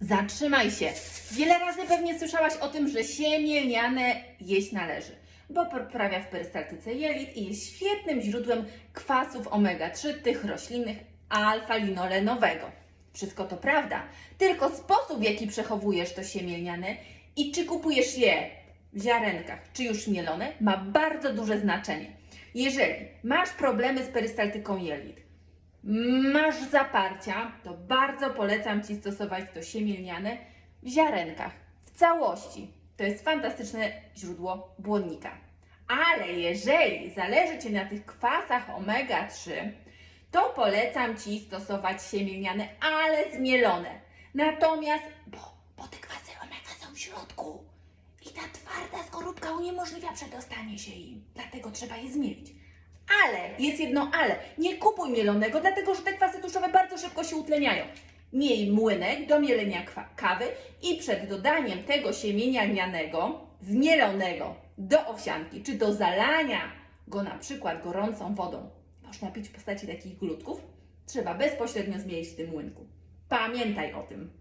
Zatrzymaj się. Wiele razy pewnie słyszałaś o tym, że siemię lniane jeść należy, bo poprawia w perystaltyce jelit i jest świetnym źródłem kwasów omega-3, tych roślinnych alfa-linolenowego. Wszystko to prawda, tylko sposób, w jaki przechowujesz to siemię lniane i czy kupujesz je w ziarenkach, czy już mielone, ma bardzo duże znaczenie. Jeżeli masz problemy z perystaltyką jelit, masz zaparcia, to bardzo polecam Ci stosować to siemię lniane w ziarenkach, w całości. To jest fantastyczne źródło błonnika. Ale jeżeli zależy Ci na tych kwasach omega-3, to polecam Ci stosować siemię lniane, ale zmielone. Natomiast, bo, bo te kwasy omega są w środku i ta twarda skorupka uniemożliwia przedostanie się im, dlatego trzeba je zmielić. Ale, jest jedno ale, nie kupuj mielonego, dlatego że te kwasy tłuszczowe bardzo szybko się utleniają. Miej młynek do mielenia kawy i przed dodaniem tego siemienia lnianego, zmielonego do owsianki, czy do zalania go na przykład gorącą wodą, można pić w postaci takich glutków, trzeba bezpośrednio zmielić w tym młynku. Pamiętaj o tym.